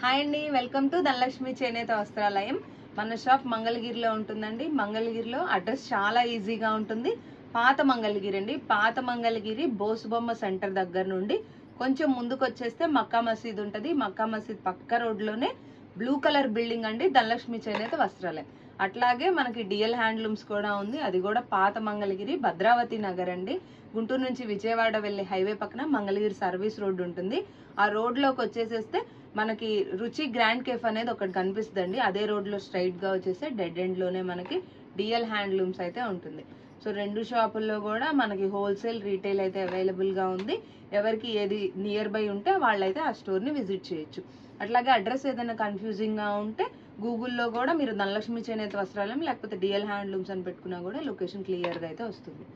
Hi అండి welcome to Dhanalakshmi చేనేత వస్త్రాలయం. మన షాప్ మంగళగిరిలో ఉంటుందండి. మంగళగిరిలో అడ్రస్ చాలా ఈజీగా ఉంటుంది. పాత మంగళగిరి అండి. పాత మంగళగిరి బోసుబొమ్మ సెంటర్ దగ్గర నుండి కొంచెం ముందుకు వచ్చేస్తే మక్కా మసీద్ ఉంటుంది. మక్కా మసీద్ పక్క రోడ్లోనే బ్లూ కలర్ బిల్డింగ్ అండి ధనలక్ష్మి చేనేత వస్త్రాలయం. అట్లాగే మనకి డిఎల్ హ్యాండ్లూమ్స్ కూడా ఉంది. అది కూడా పాత మంగళగిరి భద్రావతి నగర్ అండి. గుంటూరు నుంచి విజయవాడ వెళ్ళే హైవే పక్కన మంగళగిరి సర్వీస్ రోడ్డు ఉంటుంది. ఆ రోడ్లోకి వచ్చేసేస్తే మనకి రుచి గ్రాండ్ కేఫ్ అనేది ఒకటి కనిపిస్తుందండి. అదే రోడ్లో స్ట్రైట్గా వచ్చేస్తే డెడ్ ఎండ్లోనే మనకి డిఎల్ హ్యాండ్లూమ్స్ అయితే ఉంటుంది. సో రెండు షాపుల్లో కూడా మనకి హోల్సేల్ రీటైల్ అయితే అవైలబుల్గా ఉంది. ఎవరికి ఏది నియర్ బై ఉంటే వాళ్ళైతే ఆ స్టోర్ని విజిట్ చేయొచ్చు. అట్లాగే అడ్రస్ ఏదైనా కన్ఫ్యూజింగ్గా ఉంటే గూగుల్లో కూడా మీరు ధనలక్ష్మి చేనేత వస్త్రాలయం లేకపోతే డిఎల్ హ్యాండ్లూమ్స్ అని పెట్టుకున్నా కూడా లొకేషన్ క్లియర్గా అయితే వస్తుంది.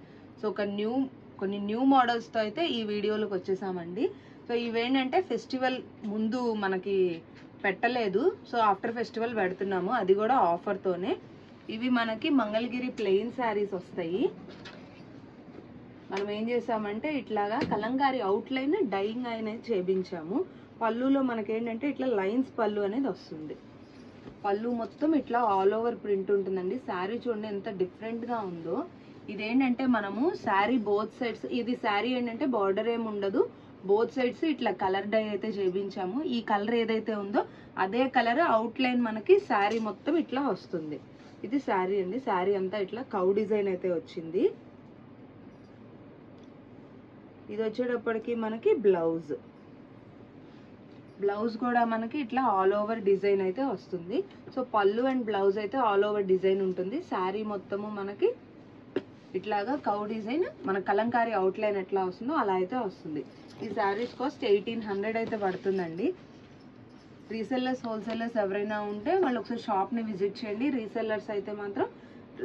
సో ఒక న్యూ కొన్ని న్యూ మోడల్స్తో అయితే ఈ వీడియోలోకి వచ్చేసామండి. సో ఇవేంటంటే ఫెస్టివల్ ముందు మనకి పెట్టలేదు. సో ఆఫ్టర్ ఫెస్టివల్ పెడుతున్నాము. అది కూడా ఆఫర్తోనే ఇవి మనకి మంగళగిరి ప్లెయిన్ శారీస్ వస్తాయి. మనం ఏం చేసామంటే ఇట్లాగా కలంకారీ అవుట్లైన్ డైయింగ్ అనేది చేపించాము. పళ్ళులో మనకేంటంటే ఇట్లా లైన్స్ పళ్ళు అనేది వస్తుంది. పళ్ళు మొత్తం ఇట్లా ఆల్ ఓవర్ ప్రింట్ ఉంటుందండి. శారీ చూడండి ఎంత డిఫరెంట్గా ఉందో. ఇదేంటంటే మనము శారీ బోత్ సైడ్స్ ఇది శారీ ఏంటంటే బార్డర్ ఏమి ఉండదు. బోత్ సైడ్స్ ఇట్లా కలర్ డై అయితే చేపించాము. ఈ కలర్ ఏదైతే ఉందో అదే కలర్ అవుట్ లైన్ మనకి శారీ మొత్తం ఇట్లా వస్తుంది. ఇది శారీ అండి. శారీ అంతా ఇట్లా కౌ డిజైన్ అయితే వచ్చింది. ఇది వచ్చేటప్పటికి మనకి బ్లౌజ్ బ్లౌజ్ కూడా మనకి ఇట్లా ఆల్ ఓవర్ డిజైన్ అయితే వస్తుంది. సో పళ్ళు అండ్ బ్లౌజ్ అయితే ఆల్ ఓవర్ డిజైన్ ఉంటుంది. శారీ మొత్తము మనకి ఇట్లాగా కౌ డిజైన్ మన కలంకారీ అవుట్లైన్ ఎట్లా వస్తుందో అలా అయితే వస్తుంది. ఈ శారీస్ కాస్ట్ ఎయిటీన్ హండ్రెడ్ అయితే పడుతుందండి. రీసెల్లర్స్ హోల్సేలర్స్ ఎవరైనా ఉంటే వాళ్ళు ఒకసారి షాప్ని విజిట్ చేయండి. రీసెల్లర్స్ అయితే మాత్రం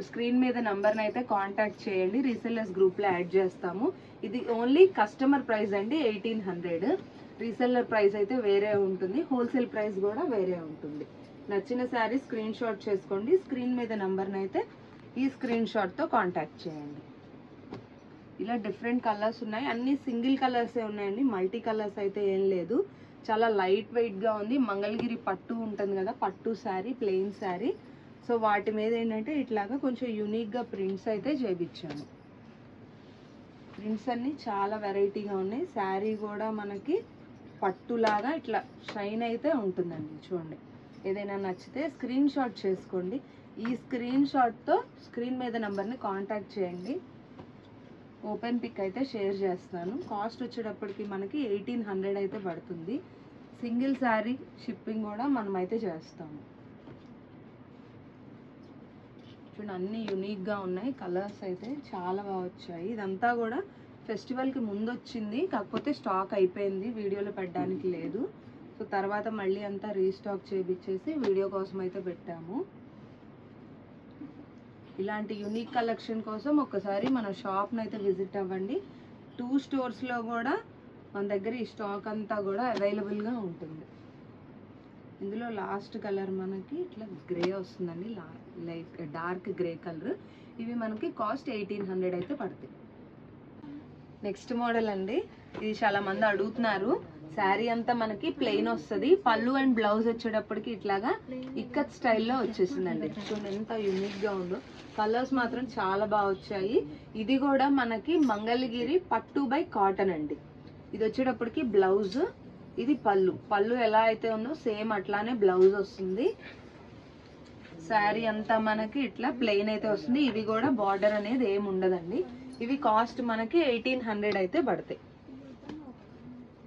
స్క్రీన్ మీద నెంబర్ని అయితే కాంటాక్ట్ చేయండి. రీసెల్లర్స్ గ్రూప్లో యాడ్ చేస్తాము. ఇది ఓన్లీ కస్టమర్ ప్రైస్ అండి ఎయిటీన్ హండ్రెడ్ రీసెల్లర్ ప్రైస్ అయితే వేరే ఉంటుంది. హోల్సేల్ ప్రైస్ కూడా వేరే ఉంటుంది. నచ్చిన శారీ స్క్రీన్ షాట్ చేసుకోండి. స్క్రీన్ మీద నెంబర్ని అయితే ఈ స్క్రీన్ షాట్తో కాంటాక్ట్ చేయండి. ఇలా డిఫరెంట్ కలర్స్ ఉన్నాయి. అన్ని సింగిల్ కలర్సే ఉన్నాయండి. మల్టీ కలర్స్ అయితే ఏం లేదు. చాలా లైట్ వెయిట్గా ఉంది. మంగళగిరి పట్టు ఉంటుంది కదా పట్టు శారీ ప్లెయిన్ శారీ సో వాటి మీద ఏంటంటే ఇట్లాగా కొంచెం యూనిక్గా ప్రింట్స్ అయితే చేపించాను. ప్రింట్స్ అన్నీ చాలా వెరైటీగా ఉన్నాయి. శారీ కూడా మనకి పట్టులాగా ఇట్లా షైన్ అయితే ఉంటుందండి చూడండి. ఏదైనా నచ్చితే స్క్రీన్ షాట్ చేసుకోండి. ఈ స్క్రీన్ షాట్తో స్క్రీన్ మీద నెంబర్ని కాంటాక్ట్ చేయండి. ఓపెన్ పిక్ అయితే షేర్ చేస్తాను కాస్ట్ వచ్చేటప్పటికి మనకి ఎయిటీన్ హండ్రెడ్ అయితే పడుతుంది. సింగిల్ శారీ షిప్పింగ్ కూడా మనం అయితే చేస్తాము. చూడండి అన్ని యూనిక్గా ఉన్నాయి. కలర్స్ అయితే చాలా బాగా వచ్చాయి. ఇదంతా కూడా ఫెస్టివల్కి ముందు వచ్చింది కాకపోతే స్టాక్ అయిపోయింది. వీడియోలో పెట్టడానికి లేదు. సో తర్వాత మళ్ళీ అంతా రీస్టాక్ చేపించేసి వీడియో కోసం అయితే పెట్టాము. ఇలాంటి యూనిక్ కలెక్షన్ కోసం ఒకసారి మన షాప్ని అయితే విజిట్ అవ్వండి. టూ స్టోర్స్లో కూడా మన దగ్గర ఈ స్టాక్ అంతా కూడా అవైలబుల్గా ఉంటుంది. ఇందులో లాస్ట్ కలర్ మనకి ఇట్లా గ్రే వస్తుందండి. లైక్ డార్క్ గ్రే కలర్ ఇవి మనకి కాస్ట్ ఎయిటీన్ హండ్రెడ్ అయితే పడతాయి. నెక్స్ట్ మోడల్ అండి. ఇది చాలా మంది అడుగుతున్నారు. శారీ అంతా మనకి ప్లెయిన్ వస్తుంది. పళ్ళు అండ్ బ్లౌజ్ వచ్చేటప్పటికి ఇట్లాగా ఇక్కత్ స్టైల్లో వచ్చేసిందండి. చూడండి ఎంత యూనిక్గా ఉందో. కలర్స్ మాత్రం చాలా బాగా వచ్చాయి. ఇది కూడా మనకి మంగళగిరి పట్టు బై కాటన్ అండి. ఇది వచ్చేటప్పటికి బ్లౌజ్ ఇది పళ్ళు. పళ్ళు ఎలా అయితే ఉందో సేమ్ అట్లానే బ్లౌజ్ వస్తుంది. శారీ అంతా మనకి ఇట్లా ప్లెయిన్ అయితే వస్తుంది. ఇవి కూడా బార్డర్ అనేది ఏమి ఉండదండి. ఇవి కాస్ట్ మనకి ఎయిటీన్ హండ్రెడ్ అయితే పడతాయి.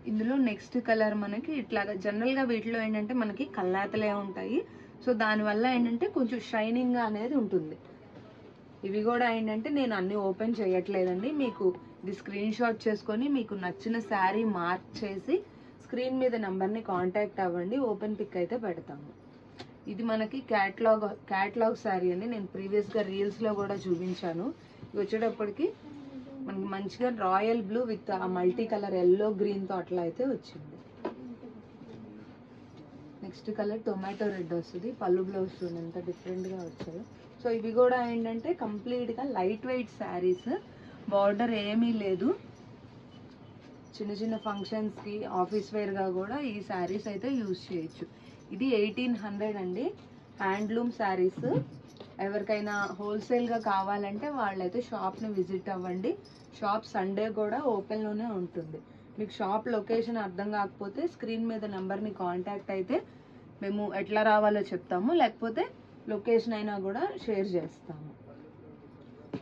ఇందులో నెక్స్ట్ కలర్ మనకి ఇట్లాగా జనరల్గా వీటిలో ఏంటంటే మనకి కల్లాతలే ఉంటాయి. సో దానివల్ల ఏంటంటే కొంచెం షైనింగ్గా అనేది ఉంటుంది. ఇవి కూడా ఏంటంటే నేను అన్ని ఓపెన్ చేయట్లేదండి. మీకు ఇది స్క్రీన్ షాట్ చేసుకొని మీకు నచ్చిన శారీ మార్క్ చేసి స్క్రీన్ మీద నెంబర్ని కాంటాక్ట్ అవ్వండి. ఓపెన్ పిక్ అయితే పెడతాము. ఇది మనకి క్యాట్లాగ్ క్యాట్లాగ్ శారీ అండి. నేను ప్రీవియస్గా రీల్స్లో కూడా చూపించాను. ఇది వచ్చేటప్పటికి మనకి మంచిగా రాయల్ బ్లూ విత్ ఆ మల్టీ కలర్ ఎల్లో గ్రీన్తో అట్లా అయితే వచ్చింది. నెక్స్ట్ కలర్ టొమాటో రెడ్ వస్తుంది. పళ్ళు బ్లౌజ్ చూడండి ఎంత డిఫరెంట్గా వచ్చాయో. సో ఇవి కూడా ఏంటంటే కంప్లీట్గా లైట్ వెయిట్ శారీస్ బార్డర్ ఏమీ లేదు. చిన్న చిన్న ఫంక్షన్స్కి ఆఫీస్ వేర్గా కూడా ఈ శారీస్ అయితే యూజ్ చేయొచ్చు. ఇది ఎయిటీన్ హండ్రెడ్ అండి. హ్యాండ్లూమ్ శారీస్ ఎవరికైనా హోల్సేల్గా కావాలంటే వాళ్ళైతే షాప్ని విజిట్ అవ్వండి. షాప్ సండే కూడా ఓపెన్లోనే ఉంటుంది. మీకు షాప్ లొకేషన్ అర్థం కాకపోతే స్క్రీన్ మీద నెంబర్ని కాంటాక్ట్ అయితే మేము ఎట్లా రావాలో చెప్తాము. లేకపోతే లొకేషన్ అయినా కూడా షేర్ చేస్తాము.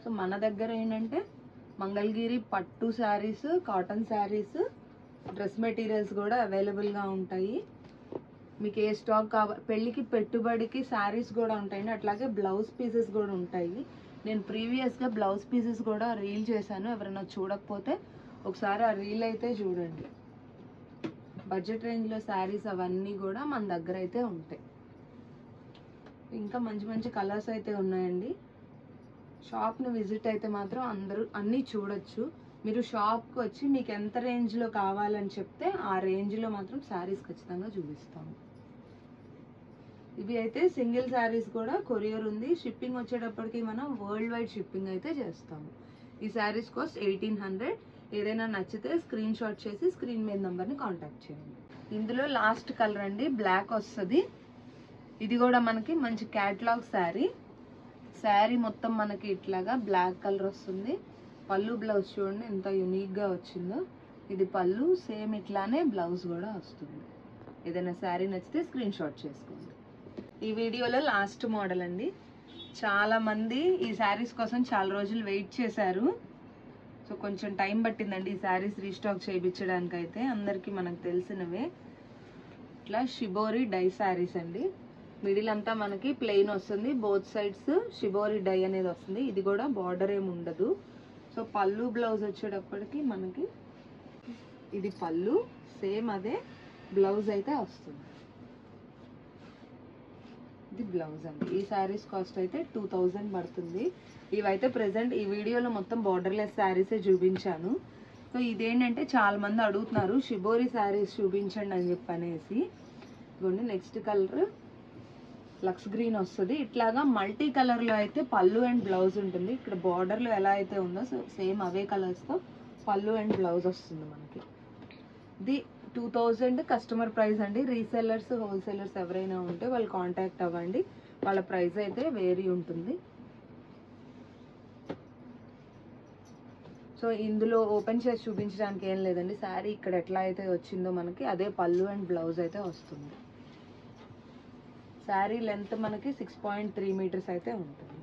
సో మన దగ్గర ఏంటంటే మంగళగిరి పట్టు saris cotton saris dress materials కూడా అవైలబుల్గా ఉంటాయి. మీకు ఏ స్టాక్ కావాలి పెళ్ళికి పెట్టుబడికి శారీస్ కూడా ఉంటాయండి. అట్లాగే బ్లౌజ్ పీసెస్ కూడా ఉంటాయి. నేను ప్రీవియస్గా బ్లౌజ్ పీసెస్ కూడా రీల్ చేశాను. ఎవరైనా చూడకపోతే ఒకసారి ఆ రీల్ అయితే చూడండి. బడ్జెట్ రేంజ్లో శారీస్ అవన్నీ కూడా మన దగ్గర అయితే ఉంటాయి. ఇంకా మంచి మంచి కలర్స్ అయితే ఉన్నాయండి. షాప్ని విజిట్ అయితే మాత్రం అందరూ అన్నీ చూడొచ్చు. మీరు షాప్కి వచ్చి మీకు ఎంత రేంజ్లో కావాలని చెప్తే ఆ రేంజ్లో మాత్రం శారీస్ ఖచ్చితంగా చూపిస్తాము. ఇవి అయితే సింగిల్ శారీస్ కూడా కొరియర్ ఉంది. షిప్పింగ్ వచ్చేటప్పటికి మనం వరల్డ్ వైడ్ షిప్పింగ్ అయితే చేస్తాము. ఈ శారీస్ కాస్ట్ ఎయిటీన్ హండ్రెడ్. ఏదైనా నచ్చితే స్క్రీన్ షాట్ చేసి స్క్రీన్ మీద నెంబర్ని కాంటాక్ట్ చేయండి. ఇందులో లాస్ట్ కలర్ అండి. బ్లాక్ వస్తుంది. ఇది కూడా మనకి మంచి క్యాట్లాగ్ శారీ. శారీ మొత్తం మనకి ఇట్లాగా బ్లాక్ కలర్ వస్తుంది. పళ్ళు బ్లౌజ్ చూడండి ఎంత యునిక్గా వచ్చిందో. ఇది పళ్ళు సేమ్ ఇట్లానే బ్లౌజ్ కూడా వస్తుంది. ఏదైనా శారీ నచ్చితే స్క్రీన్ షాట్ చేసుకోండి. ఈ వీడియోలో లాస్ట్ మోడల్ అండి. చాలామంది ఈ శారీస్ కోసం చాలా రోజులు వెయిట్ చేశారు. సో కొంచెం టైం పట్టిందండి ఈ శారీస్ రీస్టాక్ చేయించడానికి అయితే అందరికీ మనకు తెలిసినవే. ఇట్లా షిబోరి డై శారీస్ అండి. మిడిల్ అంతా మనకి ప్లెయిన్ వస్తుంది. బోత్ సైడ్స్ షిబోరి డై అనేది వస్తుంది. ఇది కూడా బార్డర్ ఏమి ఉండదు. సో పళ్ళు బ్లౌజ్ వచ్చేటప్పటికి మనకి ఇది పళ్ళు సేమ్ అదే బ్లౌజ్ అయితే వస్తుంది. ఇది బ్లౌజ్ అండి. ఈ శారీస్ కాస్ట్ అయితే టూ థౌజండ్ పడుతుంది. ఇవైతే ప్రెసెంట్ ఈ వీడియోలో మొత్తం బార్డర్లెస్ శారీసే చూపించాను. సో ఇదేంటంటే చాలా మంది అడుగుతున్నారు షిబోరి శారీస్ చూపించండి అని చెప్పి అనేసి ఇదిగోండి నెక్స్ట్ కలర్ లక్స్ గ్రీన్ వస్తుంది. ఇట్లాగా మల్టీ కలర్లో అయితే పళ్ళు అండ్ బ్లౌజ్ ఉంటుంది. ఇక్కడ బార్డర్లో ఎలా అయితే ఉందో సో సేమ్ అవే కలర్స్తో పళ్ళు అండ్ బ్లౌజ్ వస్తుంది మనకి. ఇది టూ థౌజండ్ కస్టమర్ ప్రైస్ అండి. రీసెల్లర్స్ హోల్సేలర్స్ ఎవరైనా ఉంటే వాళ్ళు కాంటాక్ట్ అవ్వండి. వాళ్ళ ప్రైస్ అయితే వేరీ ఉంటుంది. సో ఇందులో ఓపెన్ చేసి చూపించడానికి ఏం లేదండి. శారీ ఇక్కడ ఎట్లా అయితే వచ్చిందో మనకి అదే పళ్ళు అండ్ బ్లౌజ్ అయితే వస్తుంది. శారీ లెంత్ మనకి సిక్స్ పాయింట్ త్రీ మీటర్స్ అయితే ఉంటుంది.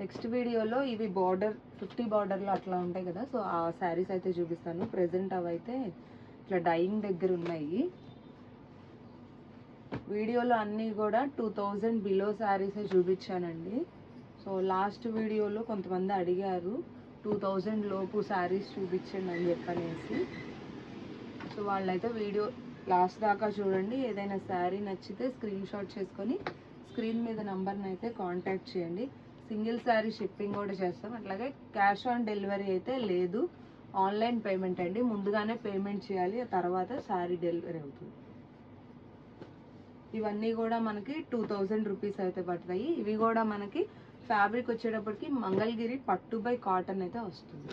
నెక్స్ట్ వీడియోలో ఇవి బార్డర్ ఫిఫ్టీ బార్డర్లో అట్లా ఉంటాయి కదా సో ఆ శారీస్ అయితే చూపిస్తాను. ప్రెసెంట్ అవైతే ఇట్లా డైయింగ్ దగ్గర ఉన్నాయి. వీడియోలో అన్నీ కూడా టూ థౌజండ్ బిలో శారీసే చూపించానండి. సో లాస్ట్ వీడియోలో కొంతమంది అడిగారు టూ థౌజండ్ లోపు శారీస్ చూపించండి అని చెప్పనేసి. సో వాళ్ళైతే వీడియో లాస్ట్ దాకా చూడండి. ఏదైనా శారీ నచ్చితే స్క్రీన్ షాట్ చేసుకొని స్క్రీన్ మీద నంబర్ని అయితే కాంటాక్ట్ చేయండి. సింగిల్ శారీ షిప్పింగ్ కూడా చేస్తాం. అట్లాగే క్యాష్ ఆన్ డెలివరీ అయితే లేదు. ఆన్లైన్ పేమెంట్ అండి. ముందుగానే పేమెంట్ చేయాలి. ఆ తర్వాత శారీ డెలివరీ అవుతుంది. ఇవన్నీ కూడా మనకి టూ థౌజండ్ రూపీస్ అయితే పడతాయి. ఇవి కూడా మనకి ఫ్యాబ్రిక్ వచ్చేటప్పటికి మంగళగిరి పట్టు బై కాటన్ అయితే వస్తుంది.